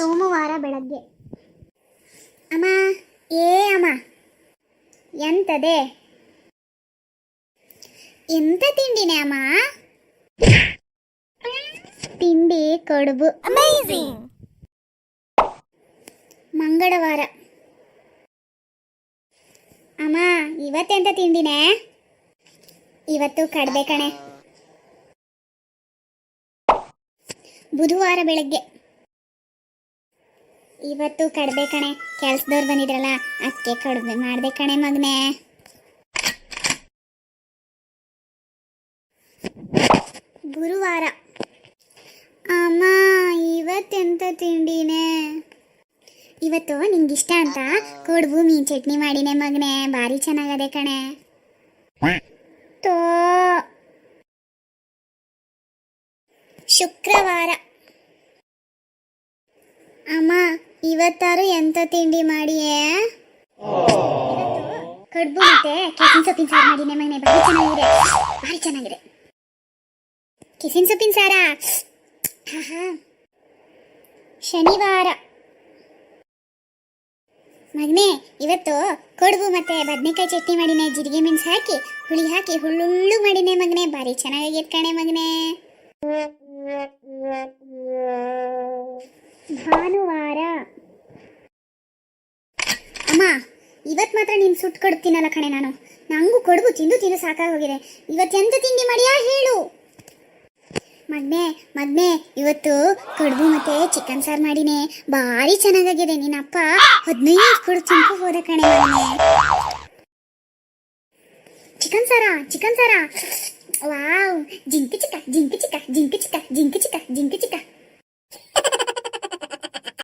ಸೋಮವಾರ ಬೆಳಗ್ಗೆ. ಅಮ್ಮ ಏ ಅಮ್ಮ ಎಂತದೆ? ಎಂತ ತಿಂಡಿನೇ ಅಮ್ಮ? ತಿಂಡಿ ಕಡುಬು. ಅಮೇಝಿಂಗ್ ಮಂಗಳವಾರ. ಅಮ್ಮ ಇವತ್ತೆಂತ ತಿಂಡಿನೇ? ಇವತ್ತು ಕಡ್ದೆ ಕಣೆ. ಬುಧವಾರ ಬೆಳಗ್ಗೆ. ಇವತ್ತು ಕಡ್ಬೆ ಕಣೆ. ಕೆಲ್ಸದವ್ರು ಬಂದಿದ್ರಲ್ಲ ಅದಕ್ಕೆ ಕಡ್ಬೆ ಮಾಡ್ದೆ ಕಣೆ ಮಗನೇ. ಗುರುವಾರ. ಅಮ್ಮ, ಇವತ್ತೆಂತ ತಿಂಡಿನೇ? ಇವತ್ತು ನಿಂಗಿಷ್ಟ ಅಂತ ಕೊಡ್ಬು ಮೀನ್ ಚಟ್ನಿ ಮಾಡಿನೆ ಮಗನೆ. ಭಾರಿ ಚೆನ್ನಾಗದೆ ಕಣೆ. ತೋ. ಶುಕ್ರವಾರ. ಅಮ್ಮ ಇವತ್ತಾರು ಎಂತ ತಿಂಡಿ ಮಾಡಿಯೇ? ಕಡ್ಬು ಮತ್ತೆ ಕಿಸಿನ್ ಸೊಪ್ಪಿನ ಸಾರು ಮಾಡಿನೆ ಮಗನೆ ಭಾರಿ ಚೆನ್ನಾಗಿದೆ. ಬಾರಿ ಚೆನ್ನಾಗಿದೆ. ಕಿಸಿನ್ ಸೊಪ್ಪಿನ ಸಾರ. ಶನಿವಾರ. ಮಗನೇ, ಇವತ್ತು ಕಡುಬು ಮತ್ತೆ ಬದನೆಕಾಯಿ ಚಟ್ನಿ ಮಾಡಿನೆ. ಜೀರಿಗೆ ಮೆಣಸು ಹಾಕಿ, ಹುಳಿ ಹಾಕಿ, ಹುಳ್ಳುಳ್ಳು ಮಾಡಿನೆ ಮಗನೇ. ಭಾರಿ ಚೆನ್ನಾಗಿ ಕಣೆ ಮಗನೇ. ಇವತ್ತು ಮಾತ್ರ ನೀನು ಸುಟ್ಟು ಕೊಡ್ತೀನಲ್ಲ ಕಣೆ ನಾನು. ನಂಗೂ ಕೊಡ್ಬು ತಿಂದು ತಿಂದು ಸಾಕಾಗೋಗಿದೆ. ಇವತ್ತು ಎಂತ ತಿಂಡಿ ಮಾಡಿಯಾ ಹೇಳು. ಮದ್ಮೆ ಮದ್ಮೆ ಇವತ್ತು ಕಡುಬು ಮತ್ತೆ ಚಿಕನ್ ಸಾರು ಮಾಡಿನೆ. ಭಾರಿ ಚೆನ್ನಾಗಾಗಿದೆ ನಿನ್ನಪ್ಪ ಹದಿನೈದು ಕೊಡು ತಿಂಕು ಹೋದ ಕಣೆ ಚಿಕನ್ ಸಾರ ಚಿಕನ್ ಸಾರ? ವಾವ್, ಜಿಂಕಿ ಚಿಕ್ಕ ಜಿಂಕಿ ಚಿಕ್ಕ ಜಿಂಕಿ ಚಿಕ್ಕ ಜಿಂಕಿ ಚಿಕ್ಕ ಜಿಂಕಿ ಚಿಕ್ಕ.